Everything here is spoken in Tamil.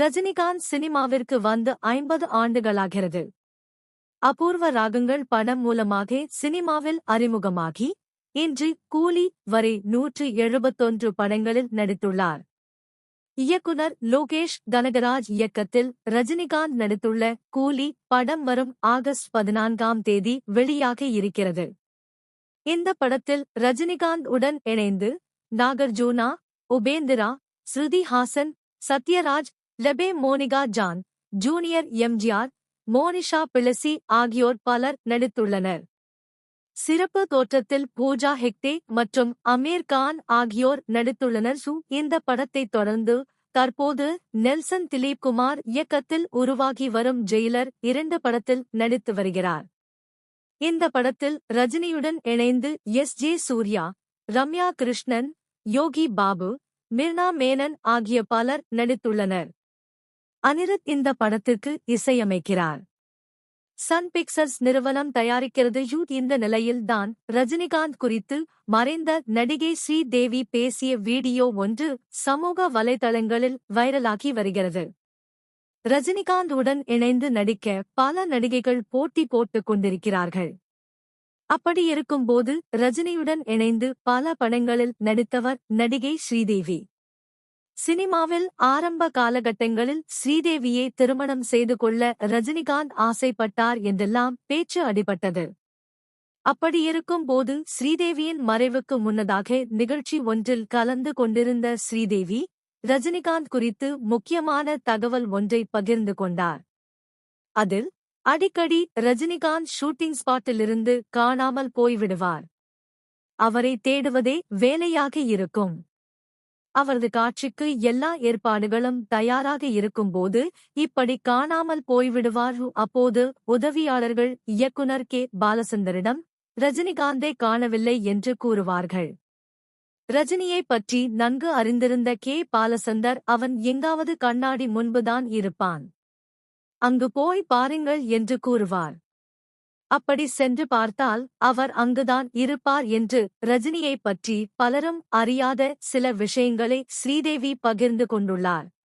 ரஜினிகாந்த் சினிமாவிற்கு வந்து ஐம்பது ஆண்டுகளாகிறது. அபூர்வ ராகங்கள் படம் மூலமாக சினிமாவில் அறிமுகமாகி இன்று கூலி வரை நூற்று எழுபத்தொன்று படங்களில் நடித்துள்ளார். இயக்குனர் லோகேஷ் கனகராஜ் இயக்கத்தில் ரஜினிகாந்த் நடித்துள்ள கூலி படம் வரும் ஆகஸ்ட் பதினான்காம் தேதி வெளியாக இருக்கிறது. இந்த படத்தில் ரஜினிகாந்த் உடன் இணைந்து நாகர்ஜூனா உபேந்திரா ஸ்ருதி ஹாசன் சத்யராஜ் லெபே மோனிகா ஜான் ஜூனியர் எம்ஜிஆர் மோனிஷா பிளசி ஆகியோர் பலர் நடித்துள்ளனர். சிறப்பு தோற்றத்தில் பூஜா ஹெக்டே மற்றும் அமீர் கான் ஆகியோர் நடித்துள்ளனர். சு இந்த படத்தை தொடர்ந்து தற்போது நெல்சன் திலீப் குமார் இயக்கத்தில் உருவாகி வரும் ஜெயிலர் இரண்டு படத்தில் நடித்து வருகிறார். இந்த படத்தில் ரஜினியுடன் இணைந்து எஸ் ஜே சூர்யா ரம்யா கிருஷ்ணன் யோகி பாபு மிர்னா மேனன் ஆகிய பலர் நடித்துள்ளனர். அனிருத் இந்த படத்திற்கு இசையமைக்கிறார். சன் பிக்சர்ஸ் நிறுவனம் தயாரிக்கிறது யூத் இந்த நிலையில்தான் ரஜினிகாந்த் குறித்து மறைந்த நடிகை ஸ்ரீதேவி பேசிய வீடியோ ஒன்று சமூக வலைதளங்களில் வைரலாகி வருகிறது. ரஜினிகாந்த் உடன் இணைந்து நடிக்க பல நடிகைகள் போட்டி போட்டுக் கொண்டிருக்கிறார்கள். அப்படி இருக்கும்போது ரஜினியுடன் இணைந்து பல படங்களில் நடித்தவர் நடிகை ஸ்ரீதேவி சினிமாவில் ஆரம்ப காலகட்டங்களில் ஸ்ரீதேவியை திருமணம் செய்து கொள்ள ரஜினிகாந்த் ஆசைப்பட்டார் என்றெல்லாம் பேச்சு அடிபட்டது. அப்படியிருக்கும் போது ஸ்ரீதேவியின் மறைவுக்கு முன்னதாக நிகழ்ச்சி ஒன்றில் கலந்து கொண்டிருந்த ஸ்ரீதேவி ரஜினிகாந்த் குறித்து முக்கியமான தகவல் ஒன்றை பகிர்ந்து கொண்டார். அதில் அடிக்கடி ரஜினிகாந்த் ஷூட்டிங் ஸ்பாட்டிலிருந்து காணாமல் போய்விடுவார். அவரை தேடுவதே வேலையாக இருக்கும். அவரது காட்சிக்கு எல்லா ஏற்பாடுகளும் தயாராக இருக்கும்போது இப்படி காணாமல் போய்விடுவார். அப்போது உதவியாளர்கள் இயக்குனர் கே. பாலசந்தரிடம் ரஜினிகாந்தை காணவில்லை என்று கூறுவார்கள். ரஜினியை பற்றி நன்கு அறிந்திருந்த கே. பாலசந்தர் அவன் எங்காவது கண்ணாடி முன்புதான் இருப்பான். அங்கு போய் பாருங்கள் என்று கூறுவார். அப்படி சென்று பார்த்தால் அவர் அங்குதான் இருப்பார் என்று ரஜினியை பற்றி பலரும் அறியாத சில விஷயங்களை ஸ்ரீதேவி பகிர்ந்து கொண்டுள்ளார்.